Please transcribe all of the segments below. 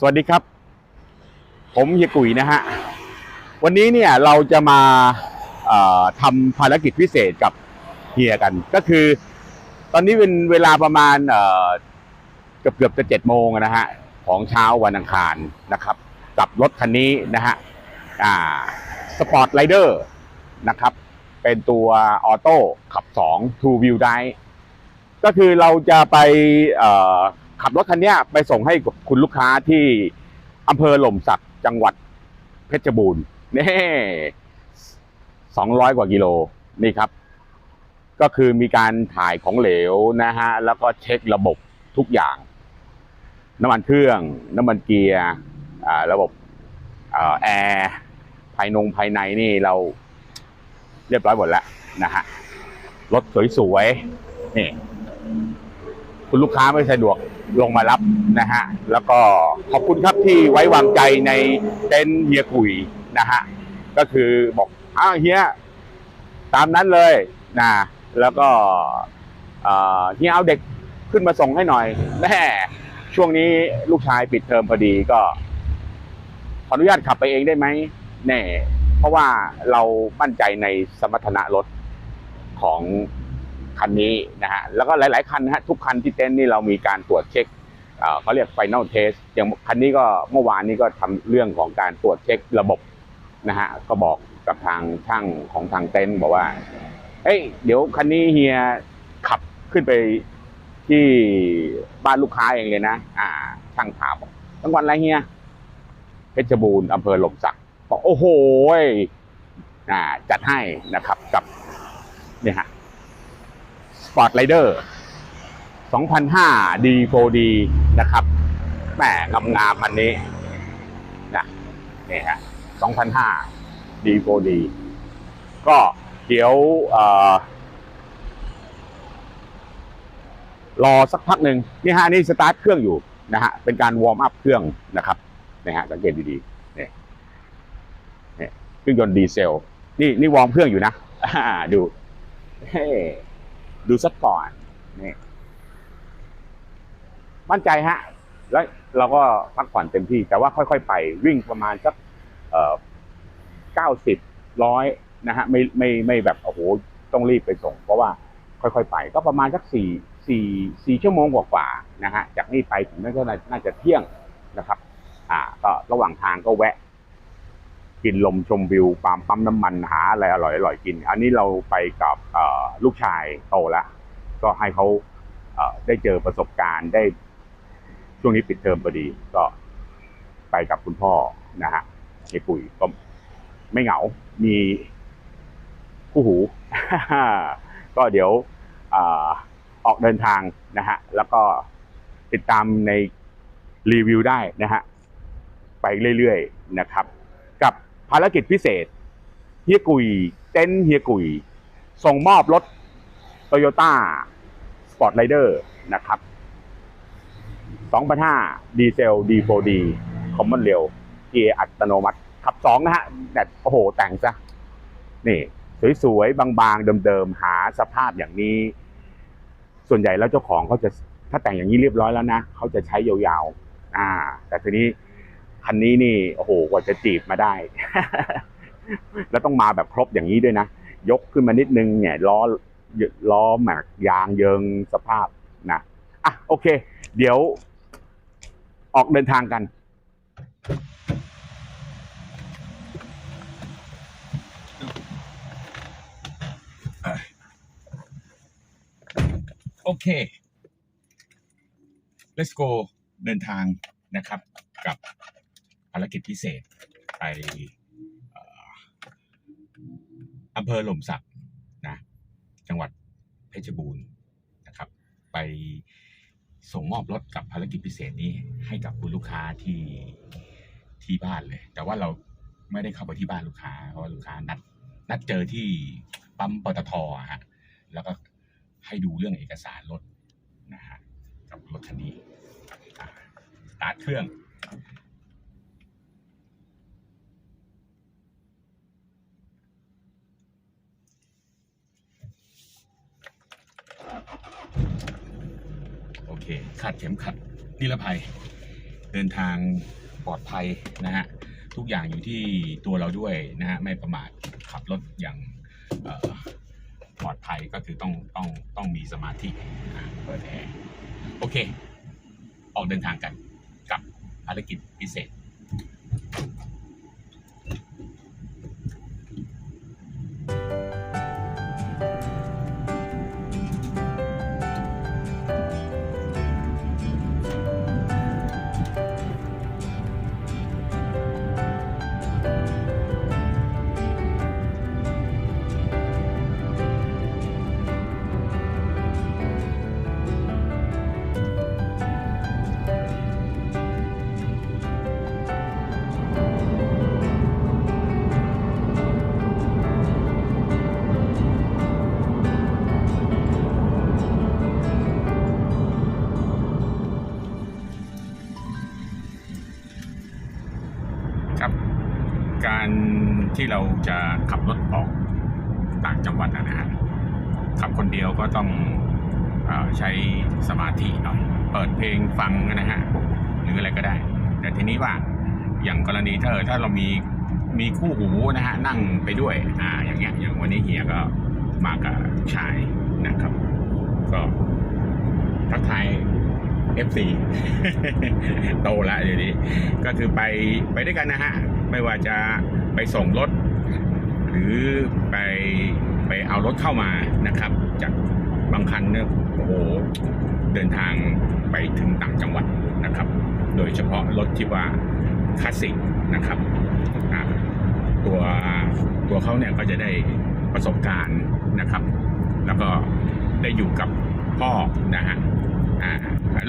สวัสดีครับ ผมเฮียกุยนะฮะ วันนี้เนี่ยเราจะมาทำภารกิจพิเศษกับเฮียกัน ก็คือ ตอนนี้เป็นเวลาประมาณเกือบเกือบจะเจ็ดโมงนะฮะของเช้าวันอังคารนะครับ กับรถคันนี้นะฮะอ่าสปอร์ตไรเดอร์นะครับ เป็นตัวออโต้ขับ 2 Two Wheel Drive ก็คือเราจะไปเขับรถคันนี้ไปส่งให้คุณลูกค้าที่อำเภอหล่มสักจังหวัดเพชรบูรณ์นี่สองร้อยกว่ากิโลนี่ครับ ก็คือมีการถ่ายของเหลวนะฮะ แล้วก็เช็คระบบทุกอย่าง น้ำมันเครื่อง น้ำมันเกียร์ระบบอแอร์ภายนงภายในนี่เราเรียบร้อยหมดแล้วนะฮะรถสวยๆนี่ คุณลูกค้าไม่สะดวกลงมารับนะฮะ แล้วก็ขอบคุณครับที่ไว้วางใจในเต็นท์เฮียกุยนะฮะ ก็คือบอกอ้าวเฮียตามนั้นเลยนะแล้วก็เอ่อเฮียเอาเด็กขึ้นมาส่งให้หน่อยแม่ช่วงนี้ลูกชายปิดเทอมพอดีก็ขออนุญาตขับไปเองได้ไหมแน่ เพราะว่าเรามั่นใจในสมรรถนะรถของ คันนี้นะฮะแล้วก็หลาย ๆ คันนะฮะทุกคันที่เต็นท์นี่เรามีการตรวจเช็คเขาเรียก Final Test อย่างคันนี้ก็เมื่อวานนี้ก็ทำเรื่องของการตรวจเช็คระบบนะฮะก็บอกกับทางช่างของทางเต็นท์บอกว่าเฮ้ยเดี๋ยวคันนี้เฮียขับขึ้นไปที่บ้านลูกค้าเองเลยนะ อ่า ช่างถามบอกจังวัดอะไรเฮียเพชรบูรณ์อำเภอหลมสักบอกโอ้โหอ่าจัดให้นะครับกับเนี่ยฮะ สปอร์ตไรเดอร์2005 D4D นะครับแหมงามงามๆอันนี้นะนี่ฮะ2005 D4D ก็เดี๋ยวอรอสักพักหนึ่งนี่ฮะนี่สตาร์ทเครื่องอยู่นะฮะเป็นการวอร์มอัพเครื่องนะครับนี่ฮะสังเกตดีๆนี่นี่เครื่องยนต์ดีเซล นี่นี่วอร์มเครื่องอยู่นะดูเฮ้ ดูสักก่อนนี่มั่นใจฮะ แล้วเราก็พักผ่อนเต็มที่ แต่ว่าค่อยๆไป วิ่งประมาณสักเก้าสิบร้อยนะฮะ ไม่ไม่ไม่แบบโอ้โหต้องรีบไปส่ง เพราะว่าค่อยๆไป ก็ประมาณสักสี่สี่สี่ชั่วโมงกว่าๆนะฮะ จากนี่ไปถึงนั่นก็น่าจะเที่ยงนะครับ อ่า ก็ระหว่างทางก็แวะ กินลมชมวิวปามปั๊มน้ำมันหาอะไรอร่อยอร่อยกิน อันนี้เราไปกับเอ่ ลูกชายโตแล้วก็ให้เขาได้เจอประสบการณ์ได้ช่วงนี้ปิดเทอมพอดี ก็ไปกับคุณพ่อนะฮะเฮยปุ๋ยก็ไม่เหงา มีคู่หู ก็เดี๋ยวออกเดินทางนะฮะ แล้วก็ติดตามในรีวิวได้นะฮะ ไปเรื่อยๆนะครับ กับภารกิจพิเศษ เฮียกุย เต็นเฮียกุย ส่งมอบรถ Toyota Sport Rider นะครับ2005ดีเซล D4D คอมมอนเร็วเกียร์อัตโนมัติ ขับ2นะฮะแต่โอ้โห แต่งซะ นี่ สวยๆ บางๆ เดิมๆ หาสภาพอย่างนี้ ส่วนใหญ่แล้วเจ้าของเขาจะถ้าแต่งอย่างนี้เรียบร้อยแล้วนะ เขาจะใช้ยาวๆ อ่า แต่ทีนี้ คันนี้นี่ โอ้โห กว่าจะจีบมาได้ แล้วต้องมาแบบครบอย่างนี้ด้วยนะ ยกขึ้นมานิดนึงเนี่ยล้อล้อแม็กยางเยิงสภาพนะอะโอเค เดี๋ยวออกเดินทางกันโอเค let's go เดินทางนะครับ กับภารกิจพิเศษไป อำเภอหล่มสักนะจังหวัดเพชรบูรณ์นะครับ ไปส่งมอบรถกับภารกิจพิเศษนี้ให้กับคุณลูกค้าที่ที่บ้านเลย แต่ว่าเราไม่ได้เข้าไปที่บ้านลูกค้า เพราะว่าลูกค้านัดนัดเจอที่ปั๊มปตทฮะแล้วก็ให้ดูเรื่องเอกสารรถนะฮะกับรถคันนี้สตาร์ทเครื่อง โอเคคาดเข็มขัดนิรภัย เดินทางปลอดภัยนะฮะทุกอย่างอยู่ที่ตัวเราด้วยนะฮะไม่ประมาทขับรถอย่างปลอดภัยก็คือต้องต้องต้องมีสมาธิเปิดแอร์โอเค ออกเดินทางกันกับภารกิจพิเศษ การที่เราจะขับรถออกต่างจังหวัดนะฮะขับคนเดียวก็ต้องออใช้สมาธิหน่อยเปิดเพลงฟังนะฮะหรืออะไรก็ได้ แต่ทีนี้ว่าอย่างกรณีถ้าถ้าเรามีมีคู่หูนะฮะนั่งไปด้วยอ่าอย่างเงี้ยอย่างวันนี้เฮียก็มากับชายนะครับ ก็ทักทาย FC โตล้วเดี๋ยวนี้ ก็คือไปไปด้วยกันนะฮะ ไม่ว่าจะไปส่งรถ หรือไปไปเอารถเข้ามานะครับ จากบางคันเนี่ยโอ้โหเดินทางไปถึงต่างจังหวัดนะครับ โดยเฉพาะรถที่ว่าคลาสสิกนะครับตัวตัวเขาเนี่ยก็จะได้ประสบการณ์นะครับ แล้วก็ได้อยู่กับพ่อนะฮะอ่า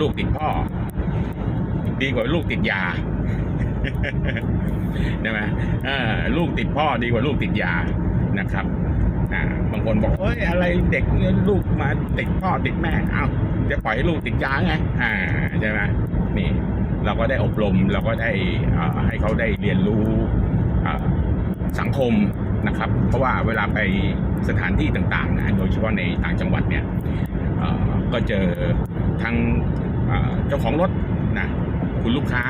ลูกติดพ่อ ดีกว่าลูกติดยาใช่ไหมลูกติดพ่อดีกว่าลูกติดยานะครับบางคนบอกเอ้ยอะไรเด็กลูกมาติดพ่อติดแม่เอ้าจะปล่อยให้ลูกติดยาไงอ่าใช่ไหมนี่เราก็ได้อบรมเราก็ได้ให้เขาได้เรียนรู้สังคมนะครับ เพราะว่าเวลาไปสถานที่ต่างๆนะโดยเฉพาะในต่างจังหวัดเนี่ยก็เจอ ทั้งเจ้าของรถนะคุณลูกค้า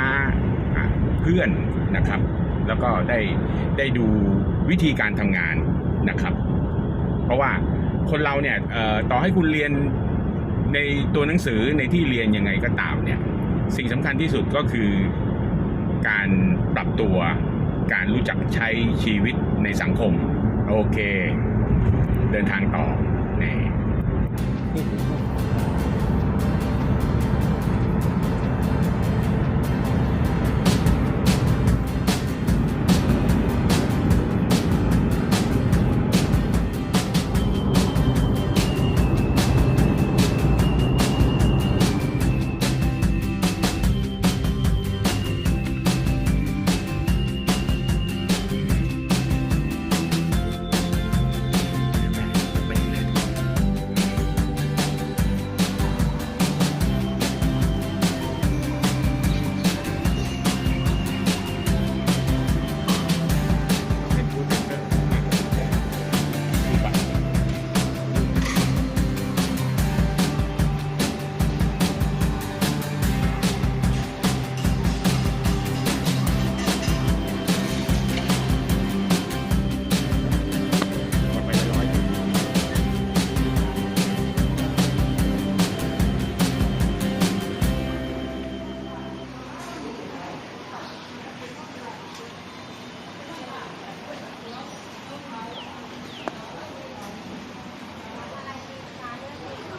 เพื่อนนะครับ แล้วก็ได้ได้ดูวิธีการทำงานนะครับ เพราะว่าคนเราเนี่ยต่อให้คุณเรียนในตัวหนังสือในที่เรียนยังไงก็ตามเนี่ยสิ่งสำคัญที่สุดก็คือการปรับตัวการรู้จักใช้ชีวิตในสังคม โอเค เดินทางต่อ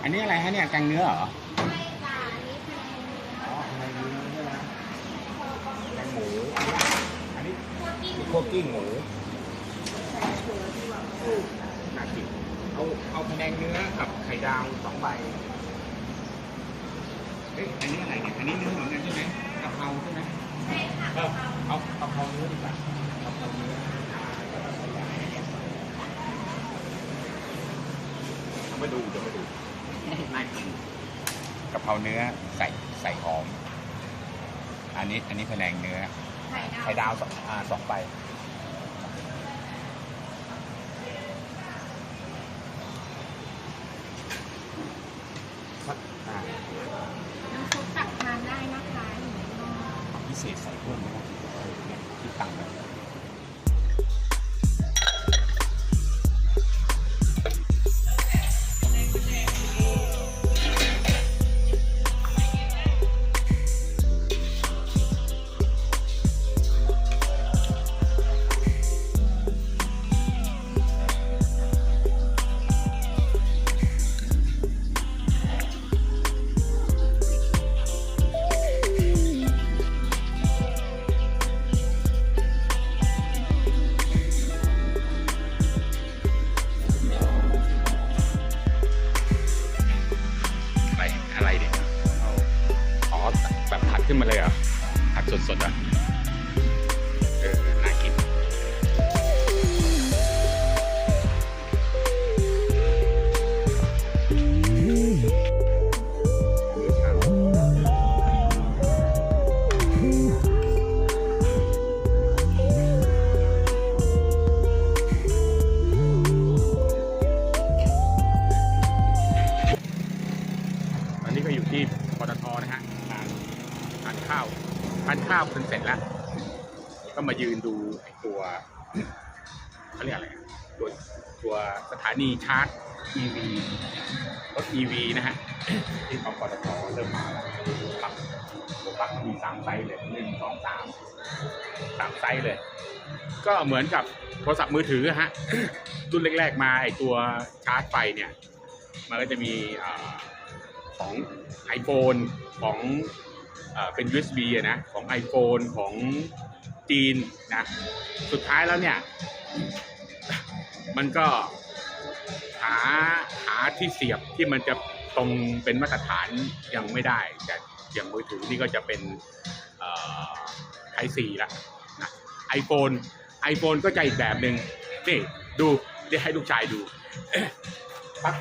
นนี้อะไรฮะเนี่ยแกงเนื้อเหรออ๋อแกงเนื้อใช่ไหมแกงหมูอันนี้โคกิ้งหมูน่ากินเอาเอาพะแนงเนื้อกับไข่ดาวสองใบเฮ้ยอันนี้อะไรเนี่ยอันนี้เนื้อเหมือนกันใช่ไหมกะเพราใช่ไหมใช่ค่ะเอากะเพราเนื้อดีกว่ากะเพราเนื้อเอามาดูเดี๋ยวมาดูน่า กินกะเพราเนื้อใส่ใส่หอม อันนี้อันนี้พะแนงเนื้อไข่ดาวสองอ่าสองใบ อะไรอะไรเนี่ยอาอ๋อแบบผัดขึ้นมาเลยเหรอผัดสดๆอะ ปตทนะฮะทานข้าวทานข้าวจนเสร็จแล้ว ก็มายืนดูไอตัวเขาเรียกอะไรตัวตัวสถานีชาร์จ EV รถ EV นะฮะที่ของปตทเริ่มมาแล้วปลั๊กตัวปลั๊กมีสามไซส์เลยหนึ่งสองสามสามไซส์เลย ก็เหมือนกับโทรศัพท์มือถืออะฮะรุ่นแรกๆมาไอตัวชาร์จไฟเนี่ย มันก็จะมีอ่า ของ iPhone ของเป็น USB อะนะของ iPhone ของจีนนะสุดท้ายแล้วเนี่ย มันก็หาหาที่เสียบที่มันจะตรงเป็นมาตรฐานยังไม่ได้แต่อย่างมือถือนี่ก็จะเป็นไอซีละนะไอโฟนไอโฟนก็จะอีกแบบหนึ่งนี่ดูเดี๋ยวให้ลูกชายดูปั๊บ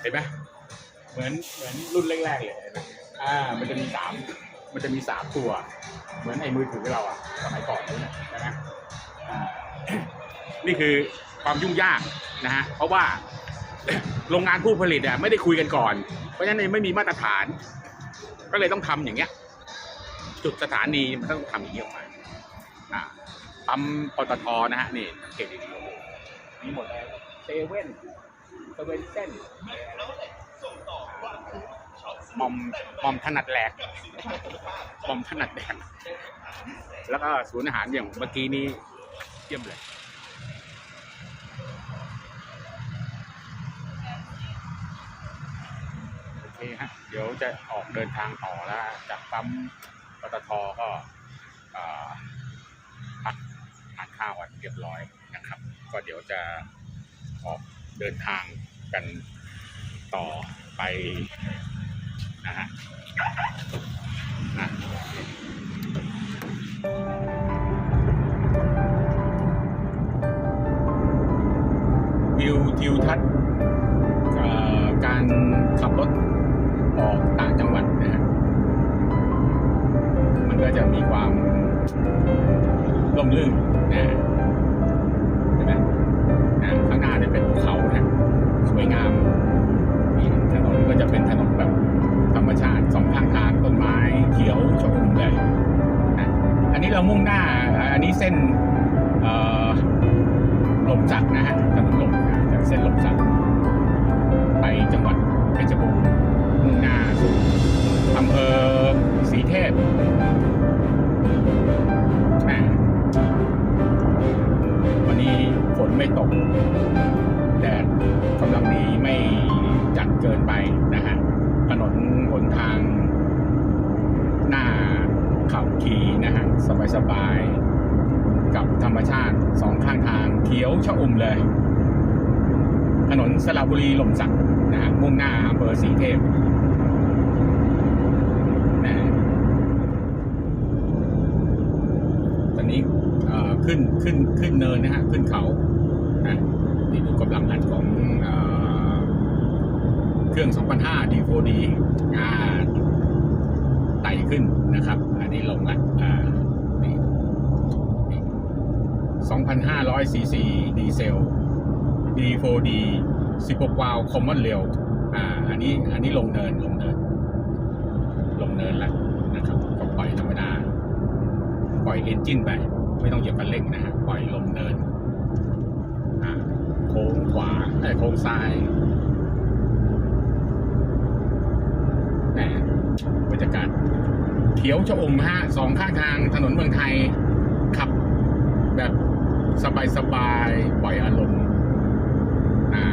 เห็นไหม เหมือนเหมือนรุ่นแรกๆเลยเห็นไหมอ่า มันจะมีสามมันจะมีสามตัว เหมือนไอ้มือถือเราอะสมัยก่อนนู้นนะใช่ไหมอ่านี่คือความยุ่งยากนะฮะเพราะว่าโรงงานผู้ผลิตอะไม่ได้คุยกันก่อน เพราะฉะนั้นไม่มีมาตรฐาน ก็เลยต้องทำอย่างเงี้ย จุดสถานีมันต้องทำอย่างนี้ออกมาอ่าปั๊มปตทนะฮะนี่สังเกตดีๆโอ้โหมีหมดเลยเซเว่นเซเว่นเส้น มอมมอมถนัดแหลกมอมถนัดแดกแล้วก็ศูนย์อาหารอย่างเมื่อกี้นี้เยี่ยมเลยโอเคฮะเดี๋ยวจะออกเดินทางต่อแล้วจากปั๊มปตทก็พักทานข้าวกันเรียบร้อยนะครับ ก็เดี๋ยวจะออกเดินทางกันต่อ ไปนะฮะนะวิวทิวทัศน์การขับรถออกต่างจังหวัดนะฮะมันก็จะมีความร่มรื่นนะเห็นไหมนะข้างหน้าเนี่ยเป็นภูเขานะสวยงาม ถนนก็จะเป็นถนนแบบธรรมชาติสองข้างทางต้นไม้เขียวชอุ่มเลยนะอันนี้เรามุ่งหน้าอันนี้เส้นเอ่อลมจักรนะฮะถนนลมจากเส้นหลมจักรไปจังหวัดเพชรบูรณ์มุ่งหน้าสู่อำเภอศรีเทพวันนี้ฝนไม่ตก เกินไปนะฮะถนนหนทางหน้าขับขี่นะฮะสบายๆกับธรรมชาติสองข้างทางเขียวชะอุ่มเลย ถนนสระบุรีหล่มสักนะฮะมุ่งหน้าอำเภอศรีเทพนะตอนนี้ขึ้นขึ้นขึ้นเนินนะฮะขึ้นเขานะนี่ดูกำลังอัดของอ เครื่อง2,500 D4D อ่าไต่ขึ้นนะครับ อันนี้ลงละ2,500 cc ดีเซล D4D 16 วาล์วคอมมอนเร็วอ่า อันนี้ อันนี้ลงเนิน ลงเนิน ลงเนินล้วนะครับ ก็ปล่อยธรรมดา ปล่อยเอนจินไป ไม่ต้องเหยียบคันเร่งนะฮะ ปล่อยลงเนิน อ่า โค้งขวาไอ้โค้งซ้ายแห มบรรยากาศเขียวชอุ่มฮะสองข้างทางถนนเมืองไทย ขับแบบสบายๆปล่อยอารมณ์อ่า